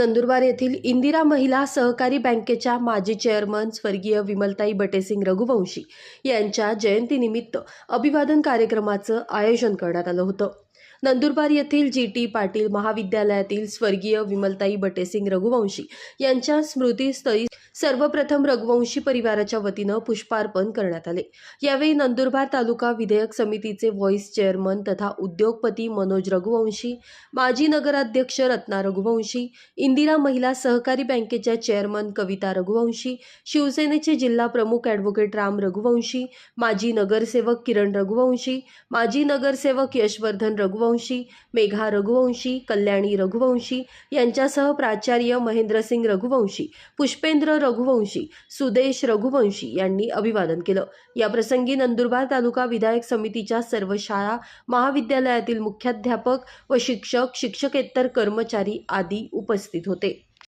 नंदुरबार येथील इंदिरा महिला सहकारी बँकेच्या माजी चेअरमन स्वर्गीय विमलताई बटेसिंग रघुवंशी यांच्या जयंतीनिमित्त अभिवादन कार्यक्रमाचं आयोजन करण्यात आलं होतं. नंदुरबार येथील जी टी पाटील महाविद्यालयातील स्वर्गीय विमलताई बटेसिंग रघुवंशी यांच्या स्मृतीस्थळी सर्वप्रथम रघुवंशी परिवाराच्या वतीनं पुष्पार्पण करण्यात आले. यावेळी नंदुरबार तालुका विधेयक समितीचे व्हॉइस चेअरमन तथा उद्योगपती मनोज रघुवंशी माजी नगराध्यक्ष रत्ना रघुवंशी इंदिरा महिला सहकारी बँकेच्या चेअरमन कविता रघुवंशी शिवसेनेचे जिल्हा प्रमुख ॲडव्होकेट राम रघुवंशी माजी नगरसेवक किरण रघुवंशी माजी नगरसेवक यशवर्धन रघुवंशी मेघा रघुवंशी कल्याणी रघुवंशी यांच्यासह प्राचार्य महेंद्रसिंग रघुवंशी पुष्पेंद्र रघुवंशी सुदेश रघुवंशी यांनी अभिवादन केलं. याप्रसंगी नंदुरबार तालुका विधायक समितीच्या सर्व शाळा महाविद्यालयातील मुख्याध्यापक व शिक्षक शिक्षकेतर कर्मचारी आदी उपस्थित होते.